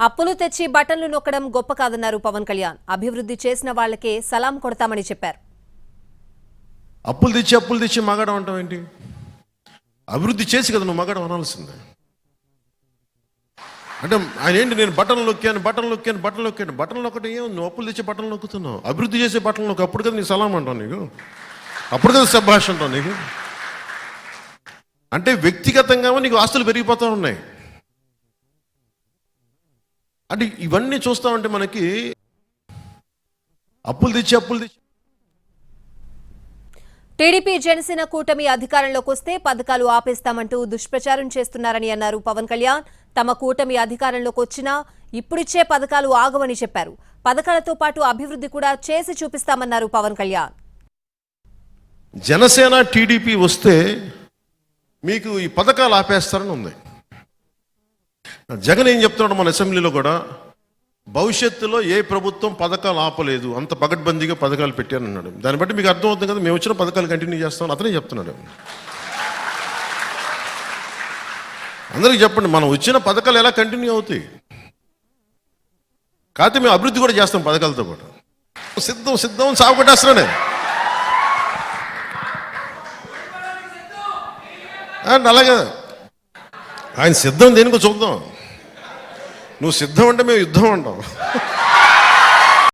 అప్పులు తెచ్చి బటన్లు నొక్కడం గొప్ప కాదన్నారు పవన్ కళ్యాణ్. అభివృద్ధి చేసిన వాళ్ళకే సలాం కొడతామని చెప్పారు. అప్పులు తెచ్చి అప్పులు తెచ్చి మగడం అంటాం ఏంటి? అభివృద్ధి చేసి కదా నువ్వు మగడం అనాల్సిందే. అంటే ఆయన ఏంటి నేను బట్టలు నొక్కాను బట్టలు నొక్కాను బట్టలు నొక్కాను. బట్టలు నొక్కటి ఏం? నువ్వు అప్పులు తెచ్చి బట్టలు నొక్కుతున్నావు. అభివృద్ధి చేసే బట్టలు నొక్క అప్పుడు కదా నీ సలాం అంటావు నీకు. అప్పుడు కదా సభాష్ అంటావు నీకు. అంటే వ్యక్తిగతంగా నీకు ఆస్తులు పెరిగిపోతూ ఉన్నాయి. అంటే ఇవన్నీ చూస్తా ఉంటే మనకి అప్పులు తెచ్చి అప్పులు తెచ్చి. టీడీపీ జనసేన కూటమి అధికారంలోకి వస్తే పథకాలు ఆపేస్తామంటూ దుష్ప్రచారం చేస్తున్నారని అన్నారు పవన్ కళ్యాణ్. తమ కూటమి అధికారంలోకి వచ్చినా ఇప్పుడిచ్చే పథకాలు ఆగవని చెప్పారు. పథకాలతో పాటు అభివృద్ధి కూడా చేసి చూపిస్తామన్నారు పవన్ కళ్యాణ్. జనసేన టీడీపీ వస్తే మీకు ఈ పథకాలు ఆపేస్తారని ఉంది. జగన్ ఏం చెప్తున్నాడు మన అసెంబ్లీలో కూడా? భవిష్యత్తులో ఏ ప్రభుత్వం పథకాలు ఆపలేదు అంత పగడ్బందీగా పథకాలు పెట్టాను అన్నాడు. దాన్ని బట్టి మీకు అర్థమవుతుంది కదా మేము వచ్చిన పథకాలు కంటిన్యూ చేస్తాం అతనే చెప్తున్నాడు. అందరికీ చెప్పండి మనం వచ్చిన పథకాలు ఎలా కంటిన్యూ అవుతాయి? కాకపోతే మేము అభివృద్ధి కూడా చేస్తాం పథకాలతో పాటు. సిద్ధం సిద్ధం సాగుపట్టేస్తున్నాడే అండ్ అలాగే. ఆయన సిద్ధం దేనికో చూద్దాం. నువ్వు సిద్ధం అంటే మేము యుద్ధం అంటాం